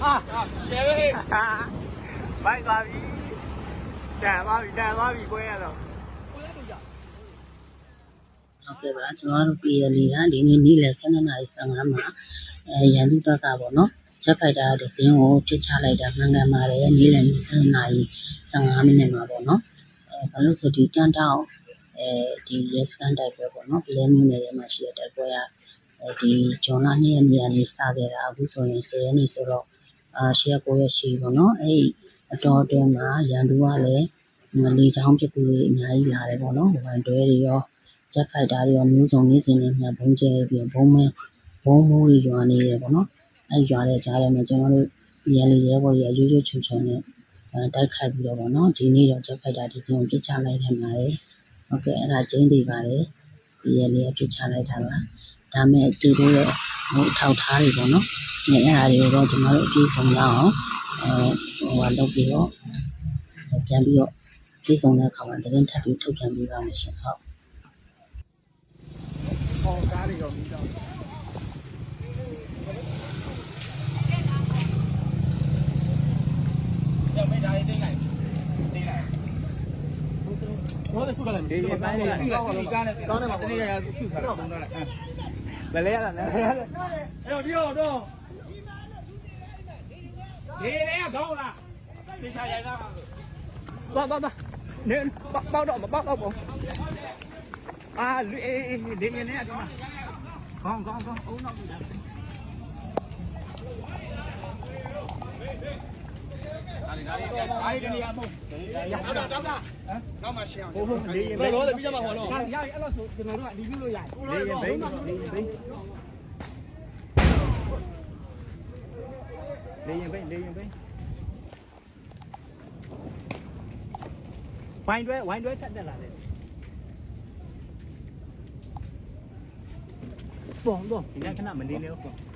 ဟာရှယ်ပဲဟဲ့ဘိုက်သွားပြီတန်သွားပြီတန်သွားပြီကိုရတော့ဟုတ်ကဲ့ပါကျွန်တော်တို့ PL ကဒီနေ့နေ့လယ်12:15မှာအဲရန်သူဘက်ကပေါ့နော်ချက်ဖိုက်တာတစ်စင်းကိုပြစ်ချလိုက်တာမှန်ကန်ပါတယ်နေ့လယ်12:15မိနစ်မှာပေါ့နော်အဲဘာလို့ဆိုဒီကန်တောက်အဲဒီရဲစကန်တိုက်ပွဲပေါ့နော်ပလဲမျိုးနယ်ထဲမှာရှိတဲ့တိုက်ပွဲကအဲဒီဂျွန်လာ2ရက်နေ့ကနေစခဲ့တာအခုဆိုရင်10ရက်နေ့ဆိုတော့ အာ10ရက်9ရက်ရှိပေါ့နော်အဲဒီအတော်အတွင်းမှာရန်သူကလည်းမလီချောင်းပြကူတွေအများကြီးလာတယ်ပေါ့နော်ဝိုင်တွဲတွေရောဂျက်ဖိုက်တာတွေရောမျိုးစုံနေစဉ်နဲ့မြန်ဘုံကျဲပြီးဘုံမဲဘုံမိုးတွေရွာနေတယ်ပေါ့နော်အဲရွာတဲ့ကြားထဲမှာကျွန်တော်တို့ရန်လီရဲဘော်ကြီးအရွရွချွချွနဲ့အဲတိုက်ခိုက်ပြီးတော့ပေါ့နော်ဒီနေ့တော့ဂျက်ဖိုက်တာဒီစုံပြစ်ချလိုက်တယ်မှာလေဟုတ်ကဲ့အဲ့ဒါကျင်းသေးပါတယ်ဒီရလေးပြစ်ချလိုက်တာပါဒါမဲ့သူတို့ရဲ့ဟိုထောက်ထားတွေပေါ့နော် အဲအဲ့ဒါတွေကိုတော့ကျွန်တော်တို့အပြည့်စုံရအောင်အဲဟိုဟာလုပ်ပြီးတော့ပြန်ပြီးတော့ပြည့်စုံတဲ့အခါမှာသတင်းထပ်ပြီးထုတ်ပြန်ပေးပါမယ်ရှင်ဟုတ်ပေါ်ကားတွေတော့ပြီးတော့ရှယ်ပဲဒါလေးတိတ်လိုက်တိတ်လိုက်ဘောတဲ့ဆုကလည်းဒီပိုင်းလေးဒီကားနဲ့ကောင်းတယ်မှာတနေ့ကရစုထားတာဘုံတော့လိုက်ဘယ်လဲရတာလဲအဲ့တော့ဒီတော့တော့ ဒီလေးကကောင်းလားဒီချာရိုက်တာသွားသွားသွားနေပေါက်တော့ပေါက်တော့ပေါ့အာလူအေးအေးဒီနေနေအဒီမှာကောင်းကောင်းကောင်းအုံနောက်ပြီ လားအားလေးဒါလေးဒါလေးတနေ့ကမဟုတ်ရောက်တော့တော့လားနောက်မှရှင်းအောင်ဟိုဟိုလေးရင်ဘယ်လိုလဲပြီးကြမှာဟောတော့ရရအဲ့လိုဆိုကျွန်တော်တို့ကဒီပြုလို့ရတယ်လေးရင်ဘိန်းလေးရင်ဘိန်းလေးရင်ဘိန်းလေးရင်ဘိန်းဝိုင်းတွဲဝိုင်းတွဲတက်တက်လာတယ်ပေါ့တော့ဒီကခဏမနေနေဘူး